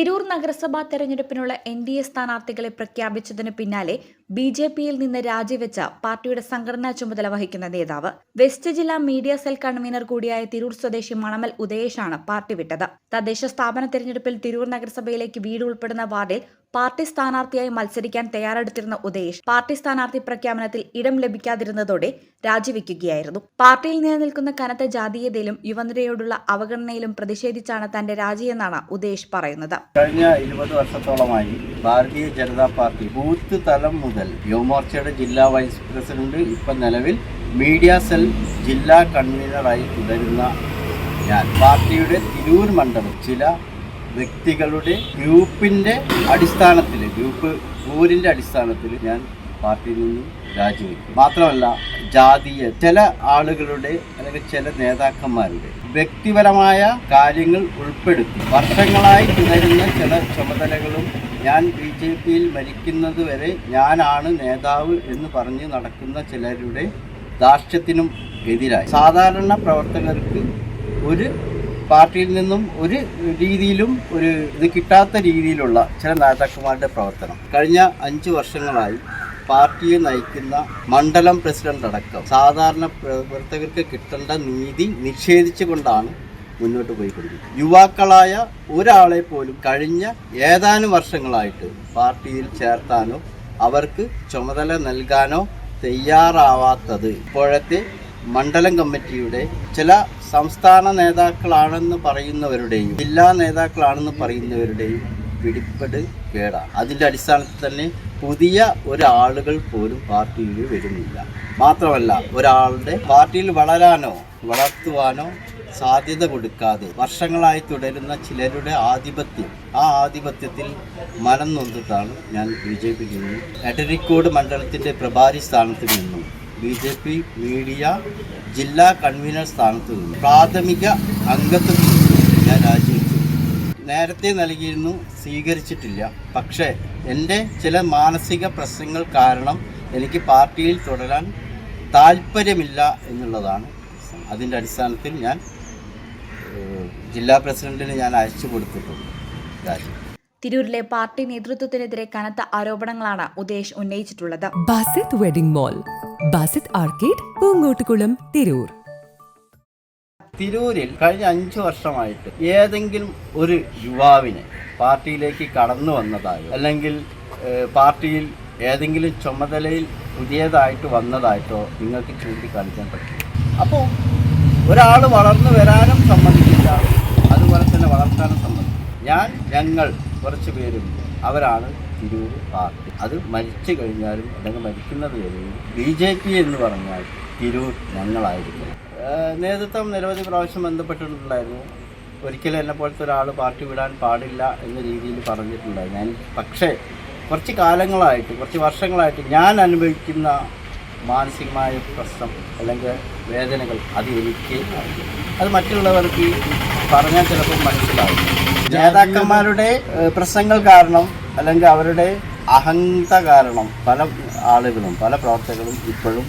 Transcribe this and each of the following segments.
തിരൂർ നഗരസഭാ തെരഞ്ഞെടുപ്പിനുള്ള N D A സ്ഥാനാർത്ഥികളെ പ്രഖ്യാപിച്ചതിന് പിന്നാലെ ബി ജെ പിയിൽ നിന്ന് രാജിവെച്ച പാർട്ടിയുടെ സംഘടനാ ചുമതല വഹിക്കുന്ന നേതാവ് വെസ്റ്റ് ജില്ലാ മീഡിയ സെൽ കൺവീനർ കൂടിയായ തിരൂർ സ്വദേശി മണമൽ ഉദയേഷാണ് പാർട്ടി വിട്ടത്. തദ്ദേശ സ്ഥാപന തെരഞ്ഞെടുപ്പിൽ തിരൂർ നഗരസഭയിലേക്ക് വീട് ഉൾപ്പെടുന്ന വാർഡിൽ പാർട്ടി സ്ഥാനാർത്ഥിയായി മത്സരിക്കാൻ തയ്യാറെടുത്തിരുന്ന ഉദേഷ് പാർട്ടി സ്ഥാനാർത്ഥി പ്രഖ്യാപനത്തിൽ ഇടം ലഭിക്കാതിരുന്നതോടെ രാജിവെക്കുകയായിരുന്നു. പാർട്ടിയിൽ നിലനിൽക്കുന്ന കനത്ത ജാതീയതയിലും യുവനിരയോടുള്ള അവഗണനയിലും പ്രതിഷേധിച്ചാണ് തന്റെ രാജിയെന്നാണ് ഉദേഷ് പറയുന്നത്. കഴിഞ്ഞ ഇരുപത് വർഷത്തോളമായി ഭാരതീയ ജനതാ പാർട്ടി ബൂത്ത് തലം മുതൽ യുവമോർച്ചയുടെ ജില്ലാ വൈസ് പ്രസിഡന്റ് ഇപ്പം നിലവിൽ മീഡിയ സെൽ ജില്ലാ കൺവീനറായി തുടരുന്ന ഞാൻ. പാർട്ടിയുടെ തിരൂർ മണ്ഡലം ചില വ്യക്തികളുടെ ഗ്രൂപ്പിന്റെ അടിസ്ഥാനത്തിൽ ഗ്രൂപ്പ് ഊരിന്റെ അടിസ്ഥാനത്തിൽ ഞാൻ പാർട്ടിയിൽ നിന്നും രാജിവെക്കും. മാത്രമല്ല ജാതീയ ചില ആളുകളുടെ അല്ലെങ്കിൽ ചില നേതാക്കന്മാരുടെ വ്യക്തിപരമായ കാര്യങ്ങൾ ഉൾപ്പെടുത്തി വർഷങ്ങളായി തുടരുന്ന ചില ചുമതലകളും ഞാൻ ബി ജെ പിയിൽ മരിക്കുന്നത് വരെ ഞാനാണ് നേതാവ് എന്ന് പറഞ്ഞ് നടക്കുന്ന ചിലരുടെ ധാർഷ്ട്യത്തിനും എതിരായി. സാധാരണ പ്രവർത്തകർക്ക് ഒരു പാർട്ടിയിൽ നിന്നും ഒരു രീതിയിലും ഒരു ഇത് കിട്ടാത്ത രീതിയിലുള്ള ചില നേതാക്കന്മാരുടെ പ്രവർത്തനം. കഴിഞ്ഞ അഞ്ച് വർഷങ്ങളായി പാർട്ടിയെ നയിക്കുന്ന മണ്ഡലം പ്രസിഡന്റ് അടക്കം സാധാരണ പ്രവർത്തകർക്ക് കിട്ടേണ്ട നീതി നിഷേധിച്ചുകൊണ്ടാണ് മുന്നോട്ട് പോയിക്കൊണ്ടിരിക്കുന്നത്. യുവാക്കളായ ഒരാളെ പോലും കഴിഞ്ഞ ഏതാനും വർഷങ്ങളായിട്ട് പാർട്ടിയിൽ ചേർത്താനോ അവർക്ക് ചുമതല നൽകാനോ തയ്യാറാവാത്തത് ഇപ്പോഴത്തെ മണ്ഡലം കമ്മിറ്റിയുടെ ചില സംസ്ഥാന നേതാക്കളാണെന്ന് പറയുന്നവരുടെയും ജില്ലാ നേതാക്കളാണെന്ന് പറയുന്നവരുടെയും പിടിപ്പട് കേടാണ് അതിന്റെ അടിസ്ഥാനത്തിൽ തന്നെ പുതിയ ഒരാളുകൾ പോലും പാർട്ടിയിൽ വരുന്നില്ല. മാത്രമല്ല ഒരാളുടെ പാർട്ടിയിൽ വളരാനോ വളർത്തുവാനോ സാധ്യത കൊടുക്കാതെ വർഷങ്ങളായി തുടരുന്ന ചിലരുടെ ആധിപത്യം ആ ആധിപത്യത്തിൽ മനം നൊന്നിട്ടാണ് ഞാൻ ബി ജെ പിയിൽ നിന്നും. എടരിക്കോട് മണ്ഡലത്തിന്റെ പ്രഭാരി സ്ഥാനത്ത് നിന്നും ബി ജെ പി മീഡിയ ജില്ലാ കൺവീനർ സ്ഥാനത്ത് നിന്ന് പ്രാഥമിക അംഗത്വത്തിൽ ഞാൻ രാജിവെച്ചു. നേരത്തെ നൽകിയിരുന്നു സ്വീകരിച്ചിട്ടില്ല. പക്ഷേ എന്റെ ചില മാനസിക പ്രശ്നങ്ങൾ കാരണം എനിക്ക് പാർട്ടിയിൽ തുടരാൻ താല്പര്യമില്ല എന്നുള്ളതാണ്. അതിന്റെ അടിസ്ഥാനത്തിൽ ഞാൻ ജില്ലാ പ്രസിഡന്റിന് ഞാൻ അയച്ചു കൊടുത്തിട്ടുണ്ട് രാജി. തിരൂരിലെ പാർട്ടി നേതൃത്വത്തിനെതിരെ കനത്ത ആരോപണങ്ങളാണ് Udesh ഉന്നയിച്ചിട്ടുള്ളത്. Basith wedding mall Basith arcade Poongottukulam Tirur. തിരൂരിൽ കഴിഞ്ഞ അഞ്ച് വർഷമായിട്ട് ഏതെങ്കിലും ഒരു യുവാവിനെ പാർട്ടിയിലേക്ക് കടന്നു വന്നതായോ അല്ലെങ്കിൽ പാർട്ടിയിൽ ഏതെങ്കിലും ചുമതലയിൽ പുതിയതായിട്ട് വന്നതായിട്ടോ നിങ്ങൾക്ക് ചൂണ്ടിക്കാണിക്കാൻ പറ്റും അപ്പോൾ ഒരാൾ വളർന്നു വരാനും സമ്മതിക്കില്ല അതുപോലെ തന്നെ വളർത്താനും സമ്മതിക്കില്ല. ഞാൻ ഞങ്ങൾ കുറച്ച് പേരും അവരാണ് തിരൂർ പാർട്ടി. അത് മരിച്ചു കഴിഞ്ഞാലും അല്ലെങ്കിൽ മരിക്കുന്നത് വരെയും ബി ജെ പി എന്ന് പറഞ്ഞാൽ തിരൂർ ഞങ്ങളായിരിക്കും നേതൃത്വം നിരവധി പ്രാവശ്യം ബന്ധപ്പെട്ടിട്ടുണ്ടായിരുന്നു. ഒരിക്കലും എന്നെ പോലത്തെ ഒരാൾ പാർട്ടി വിടാൻ പാടില്ല എന്ന രീതിയിൽ പറഞ്ഞിട്ടുണ്ടായി ഞാൻ പക്ഷേ കുറച്ച് കാലങ്ങളായിട്ട് കുറച്ച് വർഷങ്ങളായിട്ട് ഞാൻ അനുഭവിക്കുന്ന മാനസികമായ പ്രശ്നം അല്ലെങ്കിൽ വേദനകൾ അത് എനിക്ക് അത് മറ്റുള്ളവർക്ക് പറഞ്ഞാൽ ചിലപ്പോൾ മനസ്സിലാവും. നേതാക്കന്മാരുടെ പ്രശ്നങ്ങൾ കാരണം അല്ലെങ്കിൽ അവരുടെ അഹന്ത കാരണം പല ആളുകളും പല പ്രവർത്തകരും ഇപ്പോഴും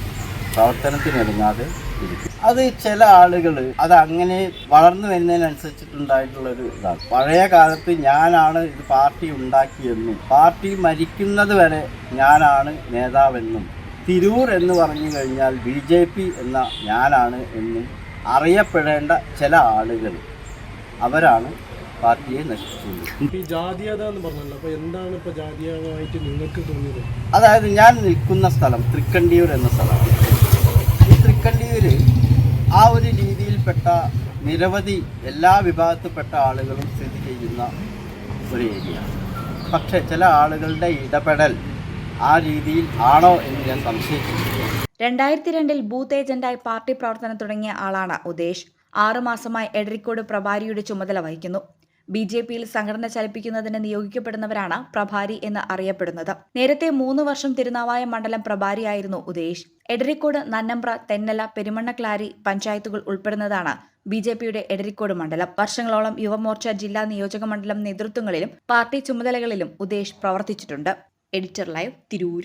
പ്രവർത്തനത്തിനിറങ്ങാതെ ഇരിക്കും. അത് ചില ആളുകൾ അത് അങ്ങനെ വളർന്നു വരുന്നതിനനുസരിച്ചിട്ടുണ്ടായിട്ടുള്ളൊരു ഇതാണ്. പഴയ കാലത്ത് ഞാനാണ് ഇത് പാർട്ടി ഉണ്ടാക്കിയെന്നും പാർട്ടി മരിക്കുന്നത് വരെ ഞാനാണ് നേതാവെന്നും തിരൂർ എന്ന് പറഞ്ഞു കഴിഞ്ഞാൽ ബി ജെ പി എന്ന ഞാനാണ് എന്നും അറിയപ്പെടേണ്ട ചില ആളുകൾ അവരാണ് പാർട്ടിയെ നശിപ്പിച്ചത് ഇപ്പൊ ഈ ജാതീയത എന്ന് പറഞ്ഞല്ലോ അപ്പോൾ എന്താണ് ജാതീയമായിട്ട് നിങ്ങൾക്ക് തോന്നിയത്? അതായത് ഞാൻ നിൽക്കുന്ന സ്ഥലം തൃക്കണ്ടിയൂർ എന്ന സ്ഥലമാണ്. ഈ തൃക്കണ്ടിയൂർ ആ ഒരു രീതിയിൽപ്പെട്ട നിരവധി എല്ലാ വിഭാഗത്തിൽപ്പെട്ട ആളുകളും സ്ഥിതി ചെയ്യുന്ന ഒരു ഏരിയ പക്ഷേ ചില ആളുകളുടെ ഇടപെടൽ ആ രീതിയിൽ ആണോ എന്ന് ഞാൻ സംശയിക്കുന്നു രണ്ടായിരത്തി രണ്ടിൽ ബൂത്ത് ഏജന്റായി പാർട്ടി പ്രവർത്തനം തുടങ്ങിയ ആളാണ് ഉദേഷ്. ആറുമാസമായി എടരിക്കോട് പ്രഭാരിയുടെ ചുമതല വഹിക്കുന്നു. ബി ജെ പിയിൽ സംഘടന ചലിപ്പിക്കുന്നതിന് നിയോഗിക്കപ്പെടുന്നവരാണ് പ്രഭാരി എന്ന് അറിയപ്പെടുന്നത്. നേരത്തെ മൂന്ന് വർഷം തിരുനാവായ മണ്ഡലം പ്രഭാരിയായിരുന്നു ഉദേഷ്. എടരിക്കോട് നന്നമ്പ്ര തെന്നല പെരുമണ്ണക്ലാരി പഞ്ചായത്തുകൾ ഉൾപ്പെടുന്നതാണ് ബി ജെ പിയുടെ എടരിക്കോട് മണ്ഡലം. വർഷങ്ങളോളം യുവമോർച്ച ജില്ലാ നിയോജക മണ്ഡലം നേതൃത്വങ്ങളിലും പാർട്ടി ചുമതലകളിലും ഉദേഷ് പ്രവർത്തിച്ചിട്ടുണ്ട്. Editor live Tirur.